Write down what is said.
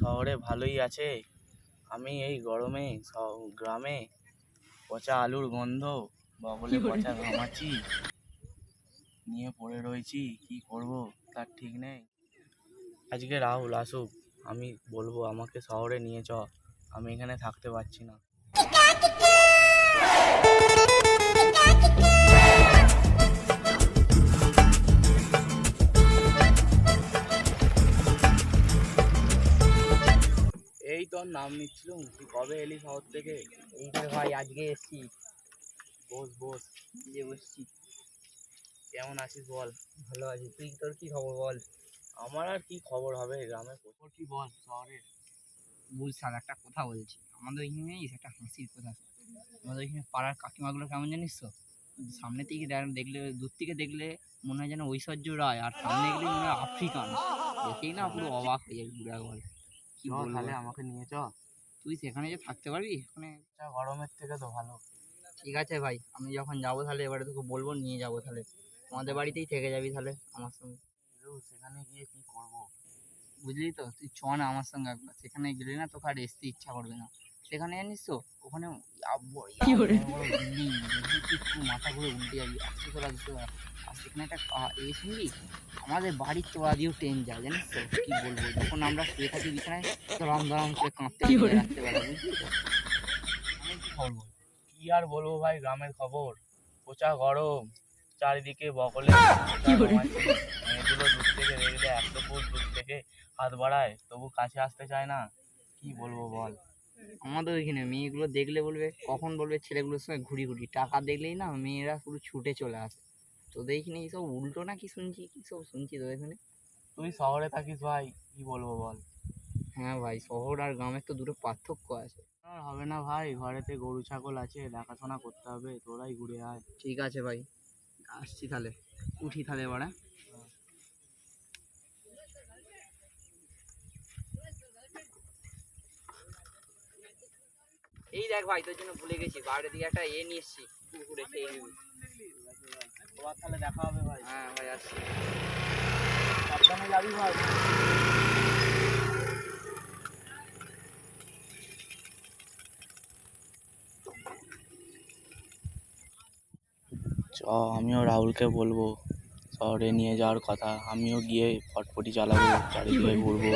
শহরে ভালোই আছে। আমি এই গরমে গ্রামে পচা আলুর গন্ধ বগলে পচা ঘামাচি নিয়ে পড়ে রয়েছি কি করব তার ঠিক নেই। আজকে রাহুল আসুক আমি বলব আমাকে শহরে নিয়ে চ আমি এখানে থাকতে পারছি না। তোর নাম নিচ্ছিলুম, তুই কবে এলি শহর থেকে? এই যে ভাই আজকে এসছি। বস বস, যে বসছি। কেমন আছিস বল? ভালো আছি। তুই, তোর কি খবর বল? আমার আর কি খবর হবে? গ্রামের খবর কি বল? শহরে। বুঝ স্যার একটা কথা বলছি। আমাদের জানিস, একটা হাসির কথা। আমাদের ওইখানে পাড়ার কাকিমাগুলো কেমন জানিস তো? সামনে থেকে দেখলে, দূর থেকে দেখলে মনে হয় যেন ঐশ্বর্য রায়, আর সামনে গেলে মনে হয় আফ্রিকান। দেখেই না পুরো অবাক হয়ে যাবে ঘুরে একবার কি চ তাহলে আমাকে নিয়ে চ। তুই সেখানে যে থাকতে পারবি? ওখানে গরমের থেকে তো ভালো। ঠিক আছে ভাই আমি যখন যাব তাহলে এবারে তোকে বলব নিয়ে যাব তাহলে। আমাদের বাড়িতেই থেকে যাবি তাহলে আমার সঙ্গে। সেখানে গিয়ে কি করব? বুঝলি তো? তুই চ না আমার সঙ্গে একবার। সেখানে গেলে না তোকে আর আসতে ইচ্ছা করবে না। সেখানে জানিস তো ওখানে ইয়া ইয়া পুরো মাথা ঘুরে উল্টে যাবি আসতে তোলা দুশো আর সেখানে একটা আ- এ শুনবি? আমাদের বাড়ির তোলা দিয়েও ট্রেন যায় জানিস তো কি বলব? যখন আমরা শুয়ে থাকি বিছানায় দরাম দরাম করে কাঁপতে থাকে রাত্রেবেলা বুঝলি তো? কি খবর কি আর বলব ভাই গ্রামের খবর? পচা গরম চারিদিকে বকলে মেয়েগুলো দূর থেকে দেখলে একশো ফুট দূর থেকে হাত বাড়ায় তবু কাছে আসতে চায় না। কি বলব বল? আমাদের ওইখানে মেয়েগুলো দেখলে বলবে কখন বলবে ছেলেগুলোর সঙ্গে ঘুরি ঘুরি টাকা দেখলেই না মেয়েরা পুরো ছুটে চলে আসে। তোদের এখানে এইসব উল্টো না কি শুনছি? কি সব শুনছি তোদের এখানে? তুই শহরে থাকিস ভাই কি বলব বল? হ্যাঁ ভাই শহর আর গ্রামের তো দুটো পার্থক্য আছে। আর হবে না ভাই ঘরেতে গরু ছাগল আছে দেখাশোনা করতে হবে তোরাই ঘুরে আয়। ঠিক আছে ভাই আসছি তাহলে। উঠি তাহলে এবারে এই দেখ ভাই তোর জন্য ভুলে গেছি। বাইরে দিকে একটা এ নিয়ে এসছি পুকুরে খেয়ে নিবি তোমার তাহলে দেখা হবে ভাই। হ্যাঁ ভাই আসছি। সাবধানে যাবি ভাই। চ আমিও রাহুলকে বলব শহরে নিয়ে যাওয়ার কথা। আমিও গিয়ে ফটফটি চালাবো চারিদিকে ঘুরবো।